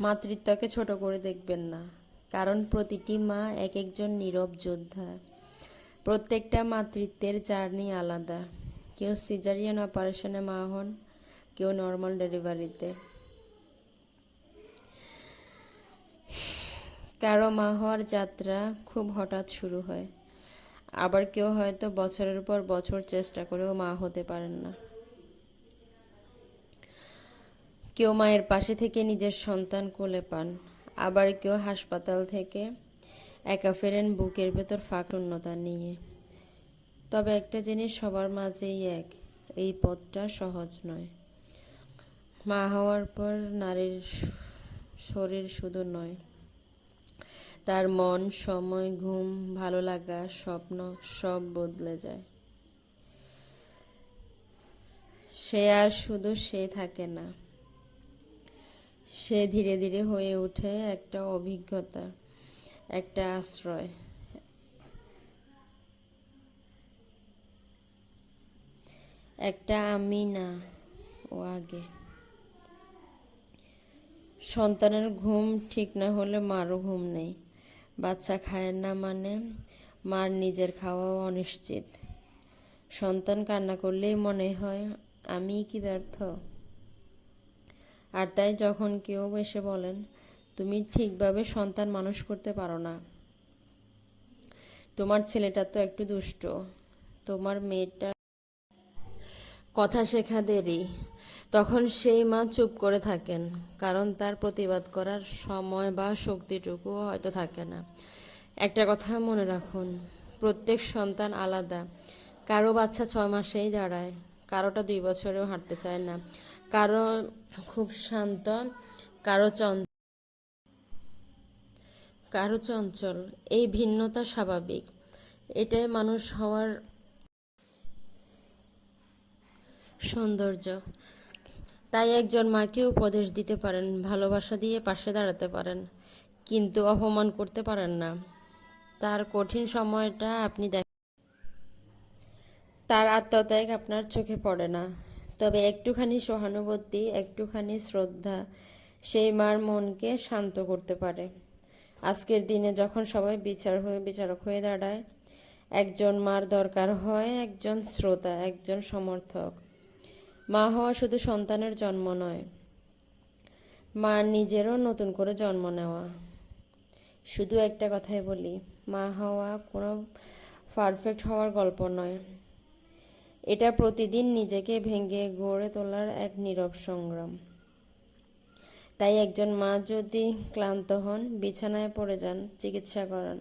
মাতৃত্বকে ছোট করে দেখবেন না। কারণ প্রতিটি মা এক একজন নীরব যোদ্ধা। প্রত্যেকটা মাতৃত্বের জার্নি আলাদা। কেউ সিজারিয়ান অপারেশনে মা হন, কেউ নর্মাল ডেলিভারিতে কারও মা হওয়ার যাত্রা খুব হঠাৎ শুরু হয়। আবার কেউ হয়তো বছরের পর বছর চেষ্টা করেও মা হতে পারেন না। কেউ মায়ের পাশে থেকে নিজের সন্তান কোলে পান, আবার কেউ হাসপাতাল থেকে একা ফেরেন বুকের ভেতর ফাঁক শূন্যতা নিয়ে। তবে একটা জিনিস সবার মাঝেই এক, এই পথটা সহজ নয়। মা হওয়ার পর নারীর শরীর শুধু নয়, তার মন, সময়, ঘুম, ভালো লাগা, স্বপ্ন সব বদলে যায়। সে আর শুধু সে থাকে না। সে ধীরে ধীরে হয়ে ওঠে একটা অভিজ্ঞতা, একটা আশ্রয়। একটা আমি না, ও আগে। সন্তানের ঘুম ঠিক না হলে মারও ঘুম নেই। বাচ্চা খায় না মানে মার নিজের খাওয়াও অনিশ্চিত। সন্তান কান্না করলেই মনে হয় আমি কি ব্যর্থ? আর তাই যখন কেউ এসে বলেন, তুমি ঠিকভাবে সন্তান মানুষ করতে পারো না। তোমার ছেলেটা তো একটু দুষ্ট। তোমার মেয়েটা কথা শেখা দেরি। তখন সেই মা চুপ করে থাকেন, কারণ তার প্রতিবাদ করার সময় বা শক্তিটুকু হয়তো থাকে না। একটা কথা মনে রাখুন, প্রত্যেক সন্তান আলাদা। কারও বাচ্চা ছয় মাসেই দাঁড়ায় কারোটা দুই বছরেও হাঁটতে চায় না। কারও খুব শান্ত, কারও চঞ্চল। কারও চঞ্চল, এই ভিন্নতা স্বাভাবিক। এটাই মানুষ হওয়ার সৌন্দর্য। তাই একজন মাকে উপদেশ দিতে পারেন, ভালোবাসা দিয়ে পাশে দাঁড়াতে পারেন, কিন্তু অপমান করতে পারেন না। তার কঠিন সময়টা আপনি দেখ তার আত্মত্যাগ আপনার চোখে পড়ে না। তবে একটুখানি সহানুভূতি, একটুখানি শ্রদ্ধা, সেই মার মনকে শান্ত করতে পারে। আজকের দিনে যখন সবাই বিচার হয়ে, বিচারক হয়ে দাঁড়ায়, একজন মার দরকার হয় একজন শ্রোতা, একজন সমর্থক। মা হওয়া শুধু সন্তানের জন্ম নয়, মা নিজেরও নতুন করে জন্ম নেওয়া। শুধু একটা কথাই বলি, মা হওয়া কোনো পারফেক্ট হওয়ার গল্প নয়। এটা প্রতিদিন নিজেকে ভেঙে গড়ে তোলার এক নীরব সংগ্রাম। তাই একজন মা যদি ক্লান্ত হন, বিছানায় পড়ে যান, চিকিৎসা করান।